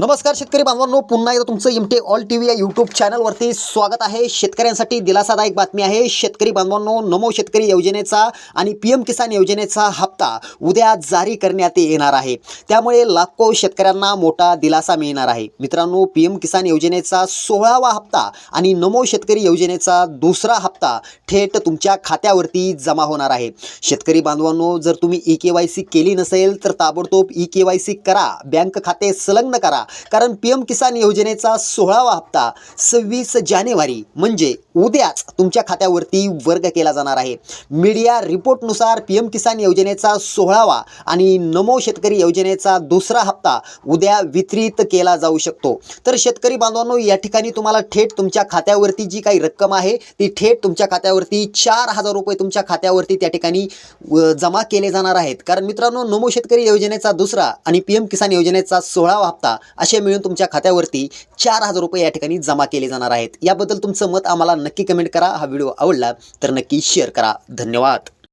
नमस्कार शेतकरी बांधवांनो पुन्हा एकदा तुमचं इमटे ऑल टी व्ही या यूट्यूब चॅनलवरती स्वागत आहे. शेतकऱ्यांसाठी दिलासादायक बातमी आहे. शेतकरी बांधवांनो नमो शेतकरी योजनेचा आणि पी एम किसान योजनेचा हप्ता उद्या जारी करण्यात येणार आहे. त्यामुळे लाखो शेतकऱ्यांना मोठा दिलासा मिळणार आहे. मित्रांनो पी एम किसान योजनेचा सोळावा हप्ता आणि नमो शेतकरी योजनेचा दुसरा हप्ता थेट तुमच्या खात्यावरती जमा होणार आहे. शेतकरी बांधवांनो जर तुम्ही ई के वाय सी केली नसेल तर ताबडतोब ई के वाय सी करा. बँक खाते संलग्न करा. कारण पी एम किसान योजनेचा सोळावा हप्ता सव्वीस जानेवारी म्हणजे उद्याच तुमच्या खात्यावरती वर्ग केला जाणार आहे. मीडिया रिपोर्टनुसार पी एम किसान योजनेचा सोळावा आणि नमो शेतकरी योजनेचा दुसरा हप्ता उद्या वितरित केला जाऊ शकतो. तर शेतकरी बांधवांनो या ठिकाणी तुम्हाला थेट तुमच्या खात्यावरती जी काही रक्कम आहे ती थेट तुमच्या खात्यावरती चार हजार रुपये तुमच्या खात्यावरती त्या ठिकाणी जमा केले जाणार आहेत. कारण मित्रांनो नमो शेतकरी योजनेचा दुसरा आणि पी एम किसान योजनेचा सोळावा हप्ता असे मिळून तुमच्या खात्यावरती चार हजार रुपये या ठिकाणी जमा केले जाणार आहेत. याबद्दल तुमचं मत आम्हाला नक्की कमेंट करा. हा व्हिडिओ आवडला तर नक्की शेअर करा. धन्यवाद.